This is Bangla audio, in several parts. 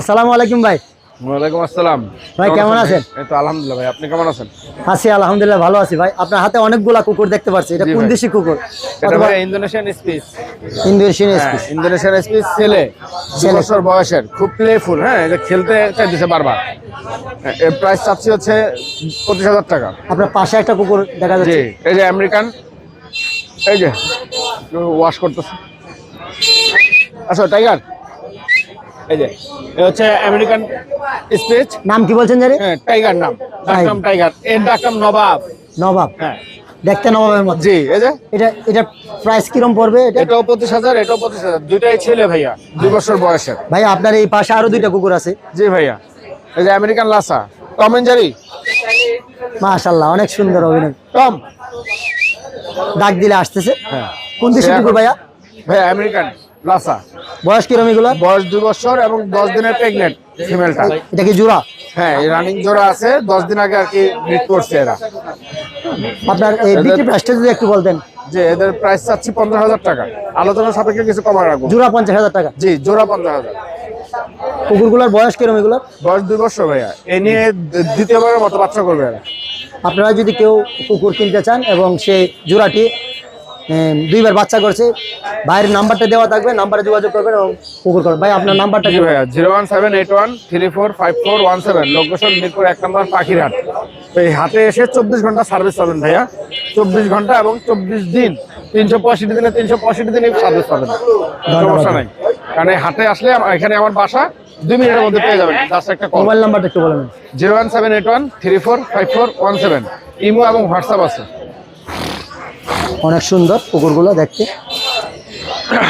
আসসালামু আলাইকুম ভাই। ওয়ালাইকুম আসসালাম। ভাই, কেমন আছেন? এই তো আলহামদুলিল্লাহ ভাই আপনি কেমন আছেন? আছি আলহামদুলিল্লাহ ভালো আছি ভাই। আপনার হাতে অনেকগুলা কুকুর দেখতে পাচ্ছি এটা কোন দেশি কুকুর? এটা ভাই ইন্দোনেশিয়ান ইন্দোনেশিয়ান হ্যাঁ ইন্দোনেশিয়ান ছেলে বছর বয়সের খুব প্লেফুল হ্যাঁ এটা খেলতে বারবার। এর প্রাইস চাচ্ছি হচ্ছে পঁচিশ হাজার টাকা। আপনার পাশে একটা কুকুর দেখা যাচ্ছে। এই যে আমেরিকান এই যে ওয়াশ করতেছে। আচ্ছা টাইগার এই যে এ হচ্ছে আমেরিকান স্পিচ নাম কি বলছেন জানি? হ্যাঁ টাইগার নাম। ডাকনাম টাইগার এর ডাকনাম নবাব। নবাব। হ্যাঁ। দেখতে নবাবের মতো। জি এই যে। এটা এটা প্রাইস কিরম পড়বে এটা? এটাও পঁচিশ হাজার এটাও পঁচিশ হাজার। দুইটাই ছেলে ভাইয়া দুই বছর বয়সের। ভাই আপনার এই পাশে আরও দুইটা কুকুর আছে। জি ভাইয়া। এই যে American Lhasa Tom and Jerry মাশাল্লাহ অনেক সুন্দর অভিনয়। টম ডাক দিলে আসতেছে। হ্যাঁ। কোন দেশি কুকুর ভাইয়া? ভাইয়া আমেরিকান লাসা বয়স কিরম এগুলো বয়স দুই বছর এবং দশ দিনের প্রেগনেন্ট ফিমেলটা এটা কি জোড়া? হ্যাঁ এই রানিং জোড়া আছে দশ দিন আগে আর কি ব্রিড করছে এরা। আপনার এই বিক্রি প্রাইসটা যদি একটু বলতেন। যে এদের প্রাইস চাচ্ছি পঞ্চাশ হাজার টাকা। আলোচনা সাপেক্ষে কিছু কমা রাখব। জোড়া পঞ্চাশ হাজার টাকা? জি জোড়া পঞ্চাশ হাজার। কুকুরগুলোর বয়স কিরম এগুলো বয়স দুই বছর ভাইয়া। এ নিয়ে দ্বিতীয়বারের মতো বাচ্চা করবে এরা। আপনারা যদি কেউ কুকুর কিনতে চান এবং সেই জোড়াটি দুইবার বাচ্চা করছে। ভাইয়ের নাম্বারটা দেওয়া থাকবে নাম্বারে যোগাযোগ করবেন এবং কুকুর করবেন। ভাই আপনার নাম্বারটা কি? ভাইয়া zero one seven eight one three four five four one seven. Location Mirpur এক নম্বর পাখিরহাট। তো এই হাটে এসে চব্বিশ ঘণ্টা সার্ভিস পাবেন ভাইয়া। চব্বিশ ঘণ্টা এবং চব্বিশ দিন তিনশো পঁয়ষট্টি দিনে তিনশো পঁয়ষট্টি দিনে সার্ভিস পাবেন। সমস্যা নাই। কারণ এই হাটে আসলে এখানে আমার বাসা দুই মিনিটের মধ্যে পেয়ে যাবেন। জাস্ট একটা মোবাইল নাম্বারটা একটু বলেন। Zero one seven eight one three four five four one seven. Imo এবং হোয়াটসঅ্যাপ আছে। অনেক সুন্দর কুকুরগুলো দেখতে।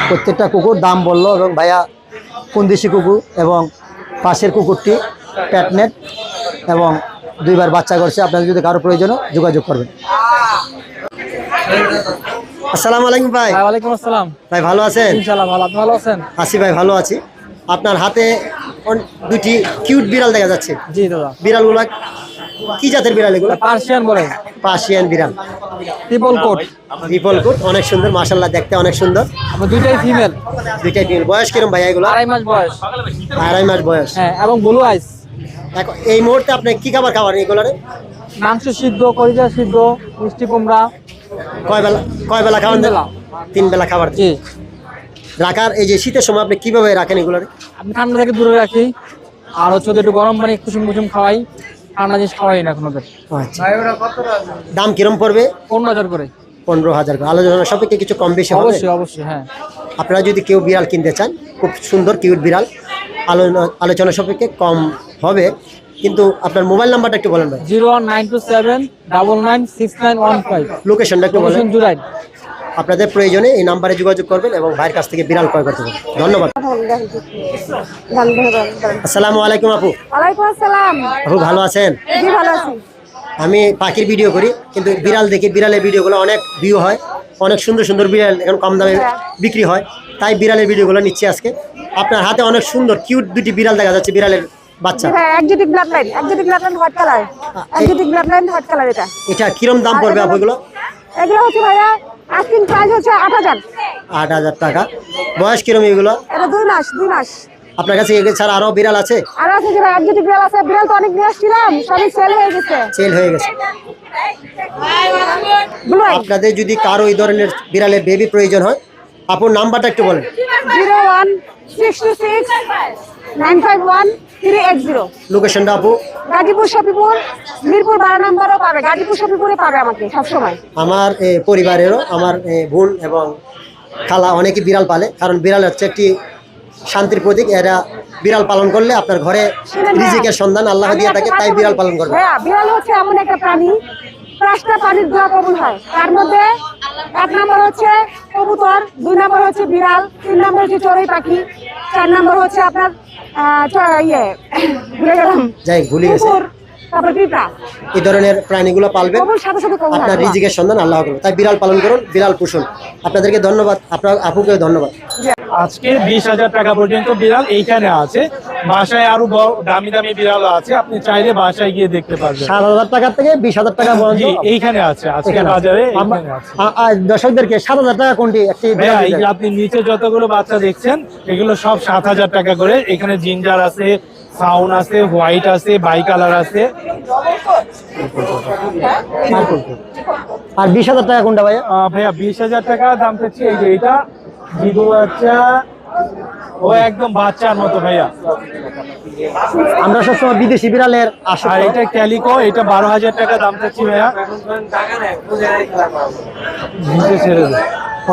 প্রত্যেকটা কুকুর দাম বলল এবং ভাইয়া কোন দেশি কুকুর এবং পাশের কুকুরটি প্যাটনেট এবং দুইবার বাচ্চা করছে। আপনাদের যদি কারও প্রয়োজন যোগাযোগ করবেন। আসসালামু আলাইকুম ভাই। ওয়ালাইকুম আসসালাম। ভাই ভালো আছেন? ইনশাআল্লাহ ভালো। আপনি ভালো আছেন? আছি ভাই ভালো আছি। আপনার হাতে দুটি কিউট বিড়াল দেখা যাচ্ছে। জি দাদা। বিড়ালগুলো কি জাতের বিড়াল এগুলো? পার্সিয়ান বলে। পার্সিয়ান বিড়াল। ট্রিপল কোট রিপল কোট অনেক সুন্দর মাসাল্লাহ দেখতে অনেক সুন্দর। দুইটাই ফিমেল দুইটাই বিড়াল বয়স কিরম ভাই এগুলো? আড়াই মাস বয়স। আড়াই মাস বয়স। হ্যাঁ এবং ব্লু আইস এখন এই মুহূর্তে আপনি কি খাবার খাবার এগুলোরে? মাংস সিদ্ধ কলিজা সিদ্ধ মিষ্টি কুমড়া। কয় বেলা কয় বেলা খাওয়ান? তিন বেলা। তিন বেলা খাবার জি। রাখার এই যে শীতের সময় আপনি কীভাবে রাখেন এগুলোরে? আমি ঠান্ডা থেকে দূরে রাখি। আর হচ্ছে একটু গরম পানি কুসুম কুসুম খাওয়াই। ঠান্ডা জিনিস খাওয়াই না এখন আচ্ছা। দাম কিরম পড়বে? পনেরো হাজার করে। পনেরো হাজার করে। আলোচনা সাপেক্ষে কিছু কম বেশি হবে? অবশ্যই অবশ্যই হ্যাঁ। আপনারা যদি কেউ বিড়াল কিনতে চান খুব সুন্দর কিউট বিড়াল আলোচনা আলোচনা সাপেক্ষে কম হবে। কিন্তু আপনার মোবাইল নাম্বারটা একটু বলেন ভাই। Zero one nine two seven double nine six nine one five. লোকেশনটা একটু বলেন। আপনাদের প্রয়োজনে এই নাম্বারে যোগাযোগ করবেন এবং ভাইয়ের কাছ থেকে বিড়াল ক্রয় করতে পারবেন। ধন্যবাদ। আসসালামু আলাইকুম আপু। আপু ভালো আছেন? আমি পাখির ভিডিও করি কিন্তু বিড়াল দেখি বিড়ালের ভিডিওগুলো অনেক ভিউ হয়। অনেক সুন্দর সুন্দর বিড়াল এখন কম দামে বিক্রি হয়। তাই বিড়ালের ভিডিওগুলো নিচ্ছি আজকে। আপনার হাতে অনেক সুন্দর কিউট দুটি বিড়াল দেখা যাচ্ছে বিড়ালের বাচ্চা। জি blood line exotic blood line white colour exotic blood line white colour এটা। এটা কিরম দাম পড়বে আপু এগুলো? এগুলো হচ্ছে ভাইয়া আস্কিং প্রাইস হচ্ছে আট হাজার। আট হাজার টাকা। বয়স কিরম এগুলো? এটা দুই মাস দুই মাস। আপনার কাছে এগুলো ছাড়া আরও বিড়াল আছে? আর আছে যে ভাই একজেটিক বিড়াল আছে। বিড়াল তো অনেক নিয়ে আসছিলাম সবই সেল হয়ে গেছে। সেল হয়ে গেছে। আপনাদের যদি কারও এই ধরনের বিড়ালের বেবি প্রয়োজন হয় আপনার নাম্বারটা একটু বলেন। Zero one six two six nine five one লোকেশনটা আপু? গাজীপুর শপিপুর মিরপুর বারো নম্বরও পাবে। গাজীপুর শপিপুরে পাবে আমাকে সবসময়। আমার পরিবারেরও আমার বোন এবং খালা অনেকে বিড়াল পালে কারণ বিড়াল হচ্ছে একটি শান্তির প্রতীক। এরা বিড়াল পালন করলে আপনার ঘরে রিজিকের সন্ধান আল্লাহ দিয়ে থাকে তাই বিড়াল পালন করবে। বিড়াল হচ্ছে এমন একটা প্রাণী পাঁচটা প্রাণীর দোয়া কবুল হয়। তার মধ্যে এক নম্বর হচ্ছে কবুতর দুই নম্বর হচ্ছে বিড়াল তিন নম্বর হচ্ছে চড়ুই পাখি চার নম্বর হচ্ছে আপনার ইয়ে ভুলে গেলাম। যাই ভুলে গেছে। তারপর পিঁপড়া এই ধরনের প্রাণীগুলো পালবেন। সাথে সাথে আপনার রিজিকের সন্ধান আল্লাহ করবে তাই বিড়াল পালন করুন বিড়াল আপনাদেরকে ধন্যবাদ আপনার আপুকেও ধন্যবাদ। আজকে বিশ হাজার টাকা পর্যন্ত বিড়াল এইখানে আছে। বাসায় আরও দামি দামি বিড়াল আছে আপনি চাইলে বাসায় গিয়ে দেখতে পারবেন। সাত হাজার টাকা থেকে বিশ হাজার টাকা পর্যন্ত এইখানে আছে আজকে বাজারে দর্শকদেরকে সাত হাজার টাকা কোনটি? একটি ভাইয়া এই যে আপনি নিচে যতগুলো বাচ্চা দেখছেন এগুলো সব সাত হাজার টাকা করে। এখানে জিঞ্জার আছে সাউন্ড আছে হোয়াইট আছে বাই কালার আছে। আর বিশ হাজার টাকা কোনটা ভাইয়া? ভাইয়া বিশ হাজার টাকা দাম চাচ্ছি। এই যে এটা জিগো বাচ্চা ও একদম বাচ্চার মতো ভাইয়া। আমরা সবসময় বিদেশি বিড়ালের আশা আর এটা ক্যালিকো এটা বারো হাজার টাকা দাম ভাইয়া।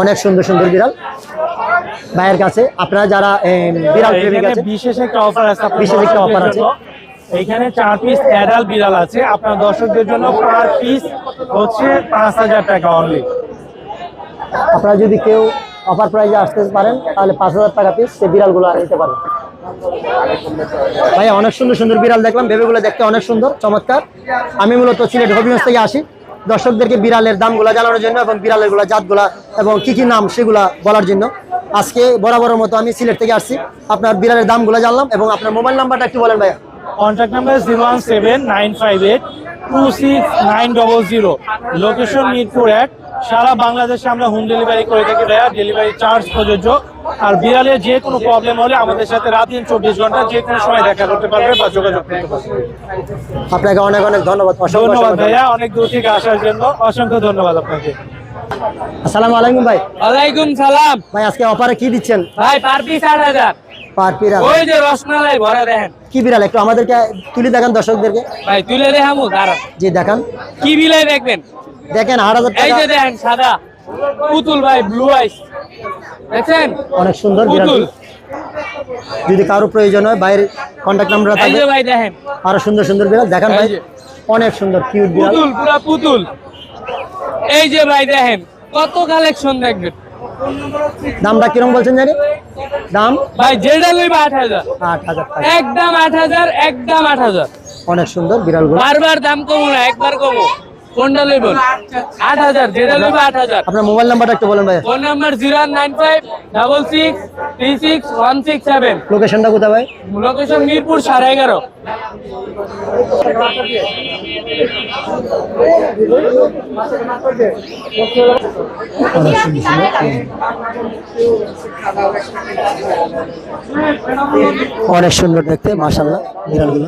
অনেক সুন্দর সুন্দর বিড়াল। ভাইয়ের কাছে আপনারা যারা বিড়াল প্রেমিক আছে বিশেষ একটা অফার আছে বিশেষ একটা অফার আছে। এইখানে চার পিস অ্যাডাল বিড়াল আছে। আপনার দর্শকদের জন্য পার পিস হচ্ছে পাঁচ হাজার টাকা অনলি আপনারা যদি কেউ অফার প্রাইজে আসতে পারেন, তাহলে পাঁচ হাজার টাকা পিস সেই বিড়ালগুলো নিতে পারেন ভাইয়া, অনেক সুন্দর সুন্দর বিড়াল দেখলাম, বেবিগুলো দেখতে অনেক সুন্দর, চমৎকার। আমি মূলত সিলেট হবিগঞ্জ থেকে আসি। দর্শকদেরকে বিড়ালের দামগুলো জানানোর জন্য এবং বিড়ালেরগুলা জাতগুলা এবং কি কি নাম সেগুলা বলার জন্য। আজকে বরাবরের মতো আমি সিলেট থেকে আসছি। আপনার বিড়ালের দামগুলো জানলাম এবং আপনার মোবাইল নাম্বারটা একটু বলেন ভাইয়া। Contact number zero one seven nine five eight two six nine double zero. Location Mirpur এক সারা বাংলাদেশে আমরা হোম ডেলিভারি করে থাকি ভাইয়া। ডেলিভারি চার্জ প্রযোজ্য। আর বিড়ালের যে কোনো প্রবলেম হলে আমাদের সাথে রাত দিন চব্বিশ ঘণ্টা যে কোনো সময় দেখা করতে পারবে বা যোগাযোগ করতে পারবে। আপনাকে অনেক অনেক ধন্যবাদ। ধন্যবাদ ভাইয়া অনেক দূর থেকে আসার জন্য। অসংখ্য ধন্যবাদ আপনাকে। আসসালামু আলাইকুম ভাই। ওয়ালাইকুম সালাম। ভাই আজকে অফারে কি দিচ্ছেন? ভাই পার পিস আট হাজার। পার বিড়াল ওই যে রসমালাই ভরা দেখেন। কি বিড়াল? একটু আমাদেরকে তুলে দেখান দর্শকদেরকে। ভাই তুলে দেখামু দাঁড়ান। জি দেখান। কি বিলাই দেখবেন? দেখেন আট হাজার টাকা। দেখেন সাদা। পুতুল ভাই ব্লু আইস দেখছেন? অনেক সুন্দর বিড়াল যদি কারও প্রয়োজন হয় বাইরের কন্ট্যাক্ট নাম্বার থাকবে। ভাই দেখেন। আরও সুন্দর সুন্দর বিড়াল। দেখান ভাই অনেক সুন্দর কিউট বিড়াল। পুতুল পুরা পুতুল। এই যে ভাই দেখেন। কত কালেকশন দেখবেন? দামটা কিরম বলছেন জানি? দাম? ভাই যেটা লইবা আট হাজার। আট হাজার টাকা। একদম আট হাজার একদম আট হাজার। অনেক সুন্দর বিড়ালগুলো। বারবার দাম কমো না একবার কমো। কোনটা লইবেন আট হাজার যেটা লইবা আট হাজার। আপনার মোবাইল নাম্বারটা একটু বলেন ভাই phone number zero nine five double six three six one six seven. লোকেশনটা কোথায় ভাই? লোকেশন মিরপুর সাড়ে এগারো। অনেক সুন্দর দেখতে মাশাল্লাহ বিড়ালগুলো।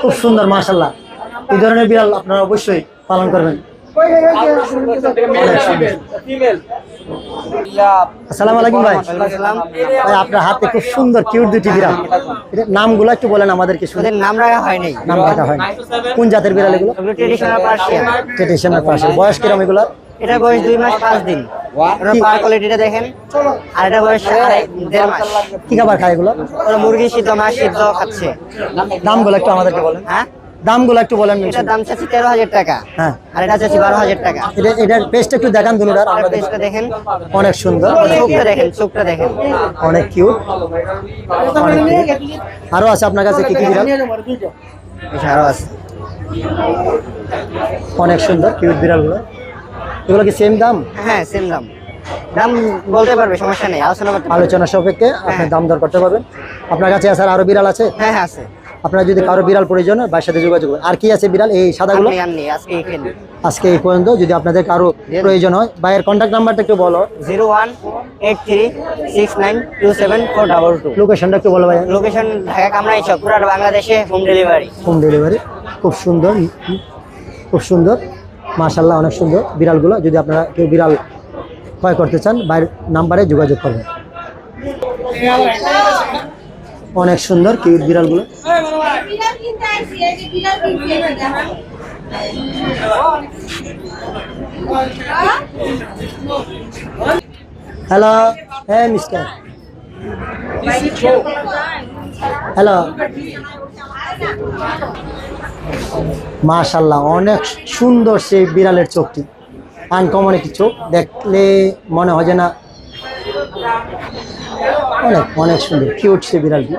খুব সুন্দর মাশাল্লাহ এই ধরনের বিড়াল আপনারা অবশ্যই পালন করবেন। আসসালামু আলাইকুম ভাই। ভাই আপনার হাতে খুব সুন্দর কিউট দুটি বিড়াল। এটার নামগুলো একটু বলেন আমাদেরকে শুনে। নাম রাখা হয় নাই নাম রাখা হয় কোন জাতের বিড়াল এগুলো? ওগুলো ট্রেডিশনাল পার্সিয়ান বয়স কিরম এগুলো এটা বয়স দুই মাস পাঁচ দিন। ওরা পার কোয়ালিটিটা দেখেন। আর এটা বয়স দেড় মাস। কি খাবার খায় এগুলো? ওরা মুরগি সিদ্ধ মাছ সিদ্ধ খাচ্ছে। দামগুলো একটু আমাদেরকে বলেন। হ্যাঁ? দামগুলো একটু বলেন এটার দাম চাচ্ছি তেরো হাজার টাকা। হ্যাঁ। আর এটা চাচ্ছি বারো হাজার টাকা। এটা এটার পেস্ট একটু দেখান দুটার আমরা দেখি। দেখেন। অনেক সুন্দর। চোখটা দেখেন চোখটা দেখেন। অনেক কিউট আরও আছে আপনার কাছে কি কি বিড়াল আরও আছে। অনেক সুন্দর কিউট বিড়ালগুলো। এগুলো কি সেম দাম? হ্যাঁ সেম দাম। দাম বলতে পারবে সমস্যা নেই আলোচনা করতে আলোচনা সাপেক্ষে আপনি দাম দর করতে পারবেন। আপনার কাছে আছে আরও বিড়াল আছে? হ্যাঁ হ্যাঁ আছে। আপনার যদি কারও বিড়াল প্রয়োজন হয় ভাইয়ের সাথে যোগাযোগ আর কি আছে বিড়াল? এই সাদাগুলো? আজকে এই পর্যন্ত। যদি আপনাদের কারও প্রয়োজন হয় ভাইয়ের কন্ট্যাক্ট নাম্বারটা একটু বলো। Zero one eight three six nine two seven four double two. লোকেশনটা একটু বলো ভাইয়া। লোকেশন ঢাকা কামরাই চক পুরা বাংলাদেশে হোম ডেলিভারি হোম ডেলিভারি খুব সুন্দর। খুব সুন্দর। মাশাল্লাহ অনেক সুন্দর বিড়ালগুলো। যদি আপনারা কেউ বিড়াল ক্রয় করতে চান বাইরের নাম্বারে যোগাযোগ করবেন। অনেক সুন্দর, কিউট বিড়ালগুলো। হ্যালো হ্যাঁ মিস্টার হ্যালো মাশাল্লাহ অনেক সুন্দর সেই বিড়ালের চোখটি। আনকমন একটি চোখ, দেখলে মনে হয় যে না, অনেক অনেক সুন্দর কিউট সে বিড়ালটি।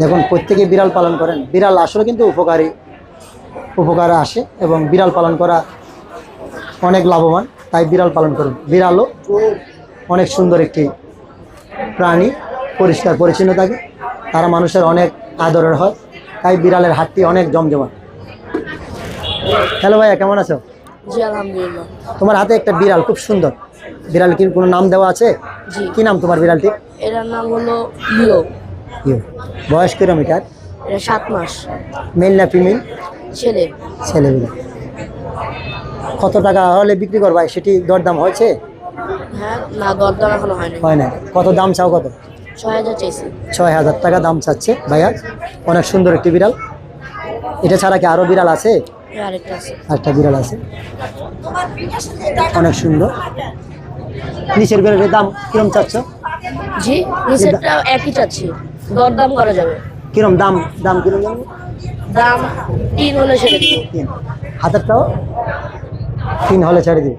দেখুন, প্রত্যেকে বিড়াল পালন করেন। বিড়াল আসলে কিন্তু উপকারী, উপকারে আসে এবং বিড়াল পালন করা অনেক লাভবান, তাই বিড়াল পালন করুন। বিড়ালও অনেক সুন্দর একটি প্রাণী, পরিষ্কার পরিচ্ছন্ন থাকে। তারা মানুষের অনেক আদরের হয়। তাই বিড়ালের হাটটি অনেক জমজমা হ্যালো ভাইয়া কেমন আছো? আলহামদুলিল্লাহ। তোমার হাতে একটা বিড়াল খুব সুন্দর। বিড়াল কি কোনো নাম দেওয়া আছে? কি নাম তোমার বিড়ালটি? এটার নাম হলো লিও ইউ বয়স কিলোমিটার এটা? সাত মাস। মেল না ফিমেল ছেলে। ছেলে বিড়াল। কত টাকা হলে বিক্রি করবা? সেটি দরদাম হয়েছে? হ্যাঁ না দরদাম এখনও হয়নি। হয় না কত দাম চাও কত? ছয় হাজার টাকা দাম চাচ্ছে ভাইয়া। অনেক সুন্দর একটি বিড়াল। এটা ছাড়া কি আরও বিড়াল আছে? আরেকটা একটা বিড়াল আছে। অনেক সুন্দর। নিচের বিড়ালের দাম কিরম চাচ্ছ? জি নিচেরটা একই চাচ্ছি। দরদাম করা যাবে। কিরম দাম দাম কিরম দাম তিন হলে ছেড়ে তিন। হাতেরটাও তিন হলে ছেড়ে দিই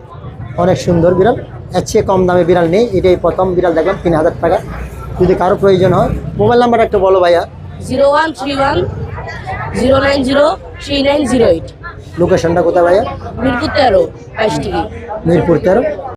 অনেক সুন্দর বিড়াল। এর চেয়ে কম দামে বিড়াল নেই। এটাই প্রথম বিড়াল দেখলাম তিন হাজার টাকা। যদি কারও প্রয়োজন হয় মোবাইল নাম্বার একটা বলো ভাইয়া। Zero one three one zero nine zero three nine zero eight. লোকেশনটা কোথায় ভাইয়া? মিরপুর তেরো বাইশ মিরপুর তেরো।